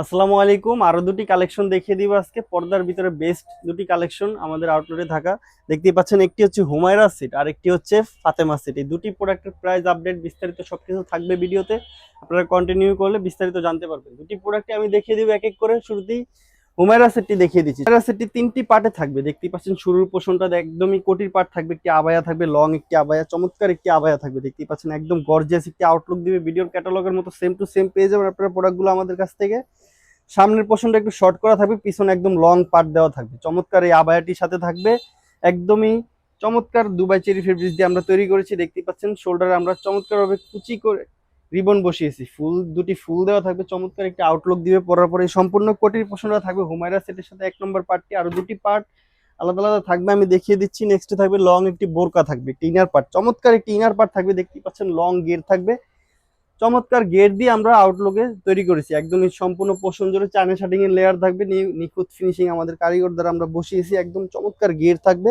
আসসালামু আলাইকুম। আরও দুটি কালেকশন দেখিয়ে দিব আজকে। পর্দার ভিতরে বেস্ট দুটি কালেকশন আমাদের আউটলেটে থাকা। দেখতেই পাচ্ছেন, একটি হচ্ছে হুমায়রা সিট আর একটি হচ্ছে ফাতেমা সিট এই দুটি প্রোডাক্টের প্রাইস আপডেট বিস্তারিত সবকিছু থাকবে ভিডিওতে আপনারা কন্টিনিউ করলে বিস্তারিত জানতে পারবেন। দুটি প্রোডাক্টে আমি দেখিয়ে দিব, এক এক করে। শুরুতেই হুমায়রা সেটটি দেখিয়ে দিচ্ছি। হুমায়রা সেটটি তিনটি পার্টে থাকবে। দেখতেই পাচ্ছেন শুরুর পোষণটা একদমই কোটির পার্ট থাকবে। একটি আবায়া থাকবে লং একটি আবায়া, চমৎকার একটি আবায়া থাকবে। দেখতেই পাচ্ছেন একদম গর্জিয়াস একটি আউটলুক দিবে ভিডিওর ক্যাটালগের মতো সেম টু সেম পেয়ে যাবেন আপনারা প্রোডাক্টগুলো আমাদের কাছ থেকে। সামনের পোর্শনটা একটু শর্ট করা থাকবে, পিছনে একদম লং পার্ট দেওয়া থাকবে। চমৎকার এই আবায়াটির সাথে থাকবে। একদমই চমৎকার দুবাই চেরি ফেব্রিক দিয়ে আমরা তৈরি করেছি। দেখতেই পাচ্ছেন শোল্ডারে আমরা চমৎকারভাবে কুচি করে রিবন বসিয়েছি। ফুল, দুটি ফুল দেওয়া থাকবে, চমৎকার একটি আউটলুক দিবে পরার পরে সম্পূর্ণ কোটির পোষণটা থাকবে, হুমায়রা সেটের সাথে এক নম্বর পার্টটি আরও দুটি পার্ট আলাদা আলাদা থাকবে, আমি দেখিয়ে দিচ্ছি নেক্সটে থাকবে লং একটি বোরকা থাকবে একটি ইনার পার্ট চমৎকার একটি ইনার পার্ট থাকবে, দেখতেই পাচ্ছেন লং গের থাকবে। চমৎকার গেট দিয়ে আমরা আউটলুকে তৈরি করেছি, একদমই সম্পূর্ণ পোষণ জুড়ে চায়না শার্টিং এর লেয়ার থাকবে নিখুঁত ফিনিশিং আমাদের কারিগর দ্বারা আমরা বসিয়েছি, একদম চমৎকার গেট থাকবে।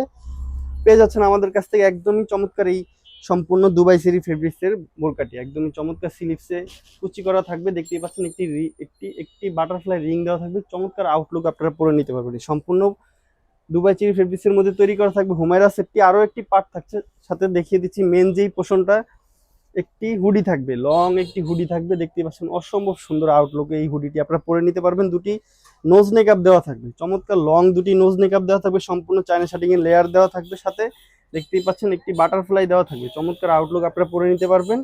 পেয়ে যাচ্ছেন আমাদের কাছ থেকে একদমই চমৎকার এই সম্পূর্ণ দুবাই সেরি ফেব্রিক্সের বোরকাটি। একদমই চমৎকার স্লিপসে কুচি করা থাকবে। দেখতেই পাচ্ছেন একটি একটি একটি বাটারফ্লাই রিং দেওয়া থাকবে। চমৎকার আউটলুক আপনারা পরে নিতে পারবেন। সম্পূর্ণ দুবাই চেরি ফেব্রিক্সের মধ্যে তৈরি করা থাকবে। হুমায়রা সেটটি আরও একটি পার্ট থাকছে। সাথে দেখিয়ে দিচ্ছি মেন যেই পোষণটা, একটি হুডি থাকবে। লং একটি হুডি থাকবে। দেখতেই পাচ্ছেন অসম্ভব সুন্দর আউটলুকে এই হুডিটি আপনারা পরে নিতে পারবেন। দুটি নোজ মেকআপ দেওয়া থাকবে। চমৎকার লং দুটি নোজ মেকআপ দেওয়া থাকবে। সম্পূর্ণ চায়না শার্টিং এর লেয়ার দেওয়া থাকবে। সাথে দেখতেই পাচ্ছেন, একটি বাটারফ্লাই দেওয়া থাকবে। চমৎকার আউটলুক আপনারা পরে নিতে পারবেন।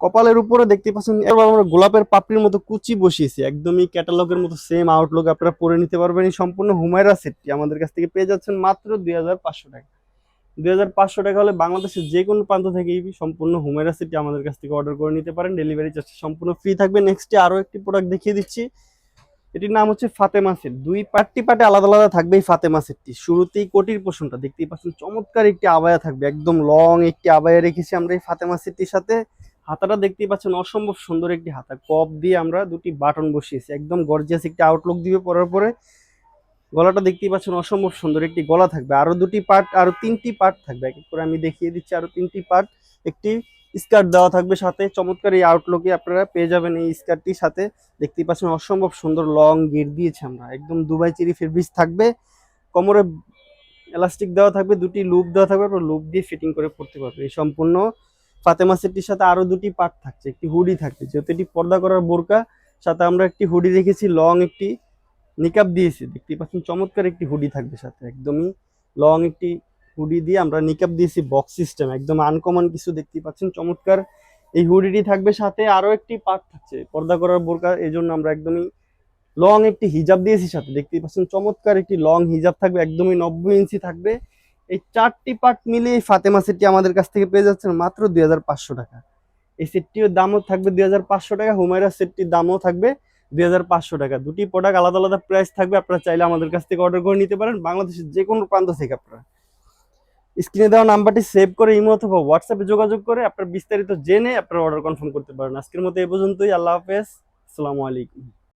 কপালের উপরে দেখতে পাচ্ছেন এবার আমরা গোলাপের পাপড়ির মতো কুচি বসিয়েছি। একদমই ক্যাটালগের মতো সেম আউটলুক আপনারা পরে নিতে পারবেন। এই সম্পূর্ণ হুমায়রা সেটটি আমাদের কাছ থেকে পেয়ে যাচ্ছেন মাত্র দুই হাজার পাঁচশো টাকা। দুই হাজার পাঁচশো টাকা হলে বাংলাদেশের যে কোনো প্রান্ত থেকেই সম্পূর্ণ হুমেরা সিটি আমাদের কাছ থেকে অর্ডার করে নিতে পারেন। ডেলিভারি চার্জ সম্পূর্ণ ফ্রি থাকবে। নেক্সটে আরও একটি প্রোডাক্ট দেখিয়ে দিচ্ছি। এটির নাম হচ্ছে ফাতেমা সেট। দুই পার্টি পার্টে আলাদা আলাদা থাকবে এই ফাতেমা সেটটি। শুরুতেই কোটির পোষণটা। দেখতেই পাচ্ছেন, চমৎকার একটি আবায়া থাকবে, একদম লং একটি আবায়া রেখেছি আমরা এই ফাতেমা সেটটির সাথে। হাতাটা দেখতেই পাচ্ছেন, অসম্ভব সুন্দর একটি হাতা। কপ দিয়ে আমরা দুটি বাটন বসিয়েছি, একদম গর্জিয়াস একটি আউটলুক দিবে পরার পরে। গলাটা দেখতেই পাচ্ছেন, অসম্ভব সুন্দর একটি গলা থাকবে। আরও দুটি পার্ট আরও তিনটি পার্ট থাকবে। এক এক করে আমি দেখিয়ে দিচ্ছি, আরও তিনটি পার্ট একটি স্কার্ট দেওয়া থাকবে সাথে। চমৎকার এই আউটলুকে আপনারা পেয়ে যাবেন এই স্কার্টটির সাথে। দেখতেই পাচ্ছেন অসম্ভব সুন্দর লং গের দিয়েছে আমরা। একদম দুবাই চেরি ফেব্রিক্স থাকবে। কোমরে এলাস্টিক দেওয়া থাকবে, দুটি লুপ দেওয়া থাকবে। আপনার লুপ দিয়ে ফিটিং করে পড়তে পারবে এই সম্পূর্ণ ফাতেমা সেটটির সাথে আরও দুটি পার্ট থাকছে। একটি হুডি থাকছে যেহেতু এটি পর্দা করার বোরকা, সাথে আমরা একটি হুডি রেখেছি লং একটি নিকাপ দিয়েছি। দেখতেই পাচ্ছেন চমৎকার একটি হুডি থাকবে সাথে। একদমই লং একটি হুডি দিয়ে আমরা নিকাপ দিয়েছি বক্স সিস্টেম একদম আনকমন কিছু দেখতেই পাচ্ছেন। চমৎকার। এই হুডিটি থাকবে সাথে আরও একটি পার্ট থাকছে, পর্দা করার বোরকা এই জন্য আমরা একদমই লং একটি হিজাব দিয়েছি সাথে দেখতে পাচ্ছেন। চমৎকার একটি লং হিজাব থাকবে, একদমই নব্বই ইঞ্চি থাকবে। এই চারটি পার্ট মিলে এই ফাতেমা সেটটি আমাদের কাছ থেকে পেয়ে যাচ্ছেন মাত্র দুই হাজার পাঁচশো টাকা। এই সেটটির দামও থাকবে দুই হাজার পাঁচশো টাকা, হুমায়রা সেটটির দামও থাকবে দুই হাজার পাঁচশো টাকা। দুটি প্রোডাক্ট আলাদা আলাদা প্রাইস থাকবে, আপনারা চাইলে আমাদের কাছ থেকে অর্ডার করে নিতে পারেন। বাংলাদেশের যে কোনো প্রান্ত থেকে আপনারা। স্ক্রিনে দেওয়া নাম্বারটি সেভ করে ইমো অথবা হোয়াটসঅ্যাপে যোগাযোগ করে আপনার বিস্তারিত জেনে আপনার অর্ডার কনফার্ম করতে পারেন। আজকের মতো এই পর্যন্তই। আল্লাহ হাফেজ। আসসালামু আলাইকুম।